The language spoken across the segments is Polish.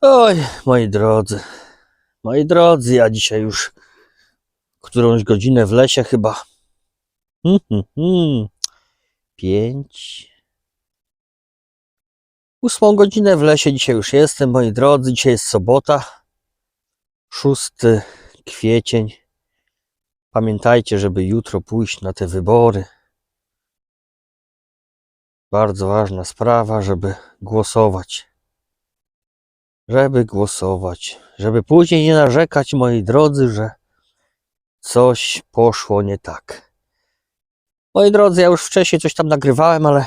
Oj, moi drodzy, moi drodzy, ja dzisiaj już którąś godzinę w lesie chyba. Hmm, hmm, hmm. Pięć. Ósmą godzinę w lesie dzisiaj już jestem, moi drodzy. Dzisiaj jest sobota, 6 kwiecień. Pamiętajcie, żeby jutro pójść na te wybory. Bardzo ważna sprawa, żeby głosować żeby głosować, żeby później nie narzekać, moi drodzy, że coś poszło nie tak. Moi drodzy, ja już wcześniej coś tam nagrywałem, ale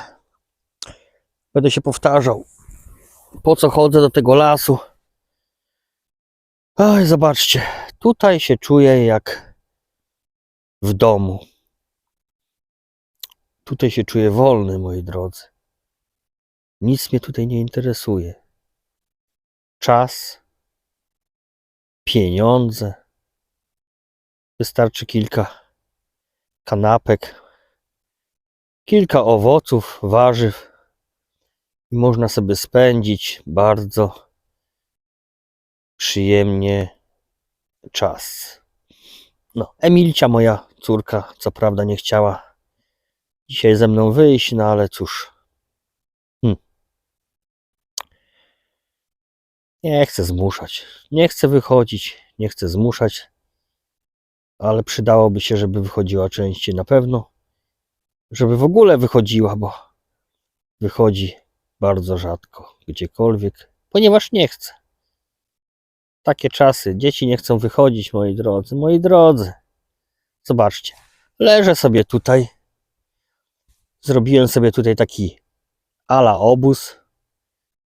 będę się powtarzał. Po co chodzę do tego lasu? Oj, zobaczcie, tutaj się czuję jak w domu. Tutaj się czuję wolny, moi drodzy. Nic mnie tutaj nie interesuje czas, pieniądze. Wystarczy kilka kanapek, kilka owoców, warzyw i można sobie spędzić bardzo przyjemnie czas. No, Emilcia, moja córka, co prawda nie chciała dzisiaj ze mną wyjść, no ale cóż. Nie chcę zmuszać. Nie chcę wychodzić, nie chcę zmuszać, ale przydałoby się, żeby wychodziła częściej na pewno. Żeby w ogóle wychodziła, bo wychodzi bardzo rzadko, gdziekolwiek, ponieważ nie chce. Takie czasy. Dzieci nie chcą wychodzić, moi drodzy, moi drodzy. Zobaczcie, leżę sobie tutaj. Zrobiłem sobie tutaj taki ala obóz.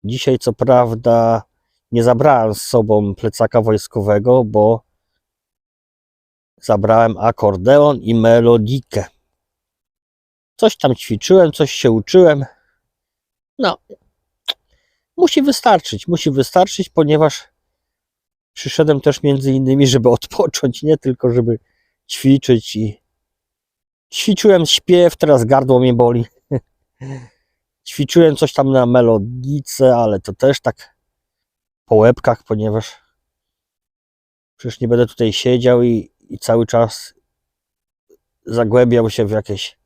Dzisiaj, co prawda, nie zabrałem z sobą plecaka wojskowego, bo zabrałem akordeon i melodikę. Coś tam ćwiczyłem, coś się uczyłem. No, musi wystarczyć, musi wystarczyć, ponieważ przyszedłem też między innymi, żeby odpocząć, nie tylko żeby ćwiczyć i ćwiczyłem śpiew, teraz gardło mnie boli. Ćwiczyłem coś tam na melodice, ale to też tak po łebkach, ponieważ przecież nie będę tutaj siedział i, i cały czas zagłębiał się w jakieś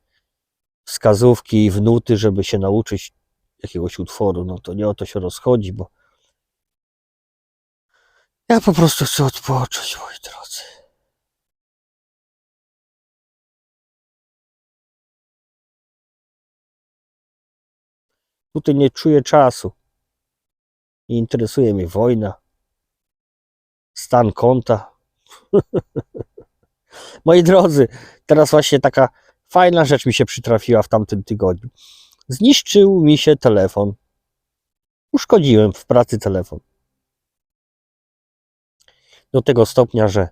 wskazówki i w nuty, żeby się nauczyć jakiegoś utworu. No to nie o to się rozchodzi, bo ja po prostu chcę odpocząć, moi drodzy. Tutaj nie czuję czasu. Interesuje mnie wojna, stan konta. Moi drodzy, teraz właśnie taka fajna rzecz mi się przytrafiła w tamtym tygodniu. Zniszczył mi się telefon. Uszkodziłem w pracy telefon. Do tego stopnia, że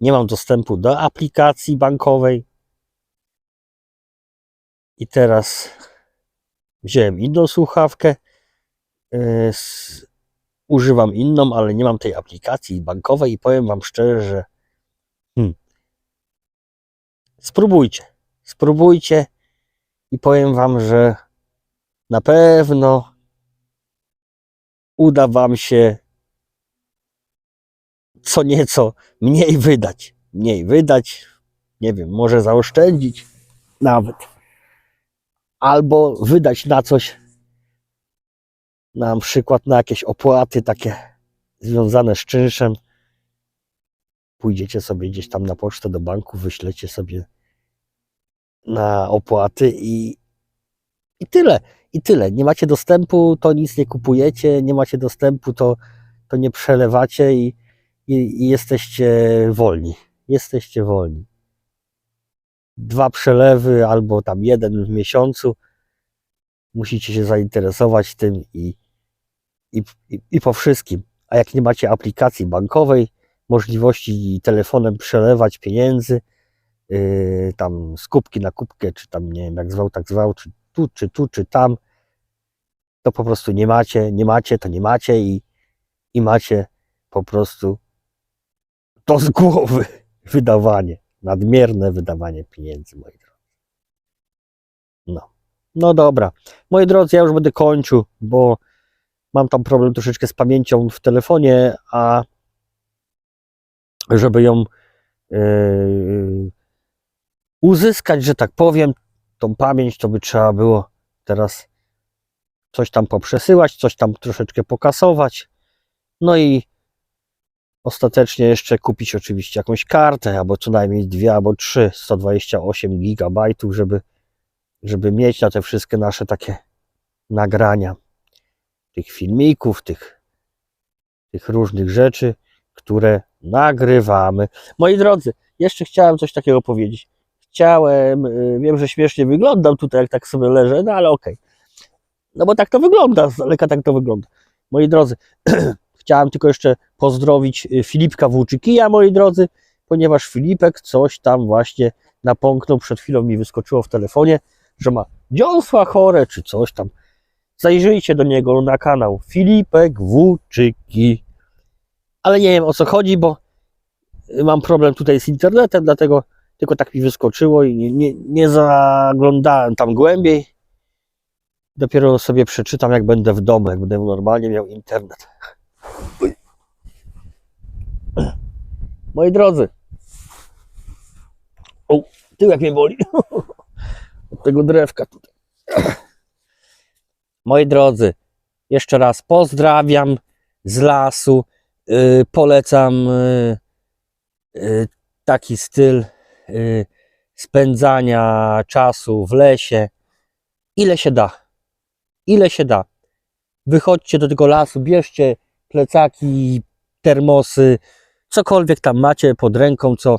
nie mam dostępu do aplikacji bankowej. I teraz wziąłem inną słuchawkę. Yy, używam inną, ale nie mam tej aplikacji bankowej i powiem Wam szczerze, że hmm, spróbujcie, spróbujcie i powiem Wam, że na pewno uda Wam się co nieco mniej wydać. Mniej wydać, nie wiem, może zaoszczędzić nawet. Albo wydać na coś, na przykład na jakieś opłaty takie związane z czynszem. Pójdziecie sobie gdzieś tam na pocztę do banku, wyślecie sobie na opłaty i, i tyle. I tyle. Nie macie dostępu, to nic nie kupujecie, nie macie dostępu, to, to nie przelewacie i, i, i jesteście wolni. Jesteście wolni. Dwa przelewy albo tam jeden w miesiącu musicie się zainteresować tym i, i, i, po wszystkim. A jak nie macie aplikacji bankowej, możliwości telefonem przelewać pieniędzy, yy, tam z kubki na kubkę, czy tam nie wiem jak zwał, tak zwał, czy tu, czy tu, czy tam, to po prostu nie macie, nie macie, to nie macie i, i macie po prostu to z głowy wydawanie, nadmierne wydawanie pieniędzy, moi drodzy. No. No dobra. Moi drodzy, ja już będę kończył, bo mam tam problem troszeczkę z pamięcią w telefonie, a żeby ją yy, uzyskać, że tak powiem, tą pamięć, to by trzeba było teraz coś tam poprzesyłać, coś tam troszeczkę pokasować. No i ostatecznie jeszcze kupić oczywiście jakąś kartę, albo co najmniej dwie, albo trzy, 128 gigabajtów, żeby, żeby mieć na te wszystkie nasze takie nagrania tych filmików, tych, tych różnych rzeczy, które nagrywamy. Moi drodzy, jeszcze chciałem coś takiego powiedzieć. Chciałem, y, wiem, że śmiesznie wyglądam tutaj, jak tak sobie leżę, no ale okej. No bo tak to wygląda, z daleka tak to wygląda. Moi drodzy, chciałem tylko jeszcze pozdrowić y, Filipka Włóczykija, moi drodzy, ponieważ Filipek coś tam właśnie napąknął, przed chwilą mi wyskoczyło w telefonie, że ma dziąsła chore, czy coś tam. Zajrzyjcie do niego na kanał Filipek Włóczyki. Ale nie wiem o co chodzi, bo mam problem tutaj z internetem, dlatego tylko tak mi wyskoczyło i nie, nie, nie zaglądałem tam głębiej. Dopiero sobie przeczytam, jak będę w domu, jak będę normalnie miał internet. Moi drodzy, o, tyłek mnie boli od tego drewka tutaj. Moi drodzy, jeszcze raz pozdrawiam z lasu. Yy, polecam yy, yy, taki styl yy, spędzania czasu w lesie. Ile się da. Ile się da. Wychodźcie do tego lasu, bierzcie plecaki, termosy, cokolwiek tam macie pod ręką, co,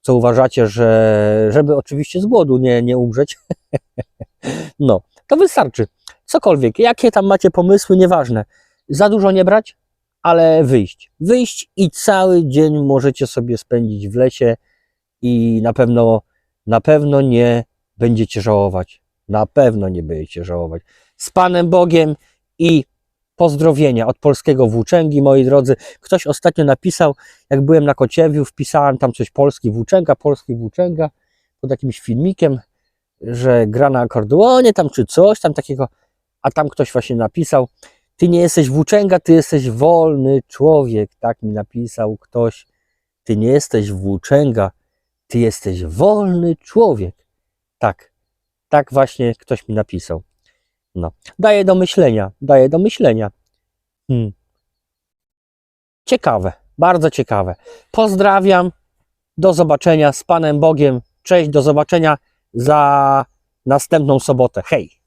co uważacie, że żeby oczywiście z głodu nie, nie umrzeć. no, to wystarczy cokolwiek, jakie tam macie pomysły, nieważne. Za dużo nie brać, ale wyjść. Wyjść i cały dzień możecie sobie spędzić w lesie i na pewno, na pewno nie będziecie żałować. Na pewno nie będziecie żałować. Z Panem Bogiem i pozdrowienia od polskiego włóczęgi, moi drodzy. Ktoś ostatnio napisał, jak byłem na Kociewiu, wpisałem tam coś polski włóczęga, polski włóczęga pod jakimś filmikiem, że gra na akordeonie tam czy coś tam takiego a tam ktoś właśnie napisał, ty nie jesteś włóczęga, ty jesteś wolny człowiek, tak mi napisał ktoś, ty nie jesteś włóczęga, ty jesteś wolny człowiek. Tak, tak właśnie ktoś mi napisał. No, daje do myślenia, daje do myślenia. Hmm. Ciekawe, bardzo ciekawe. Pozdrawiam, do zobaczenia z Panem Bogiem. Cześć, do zobaczenia za następną sobotę. Hej!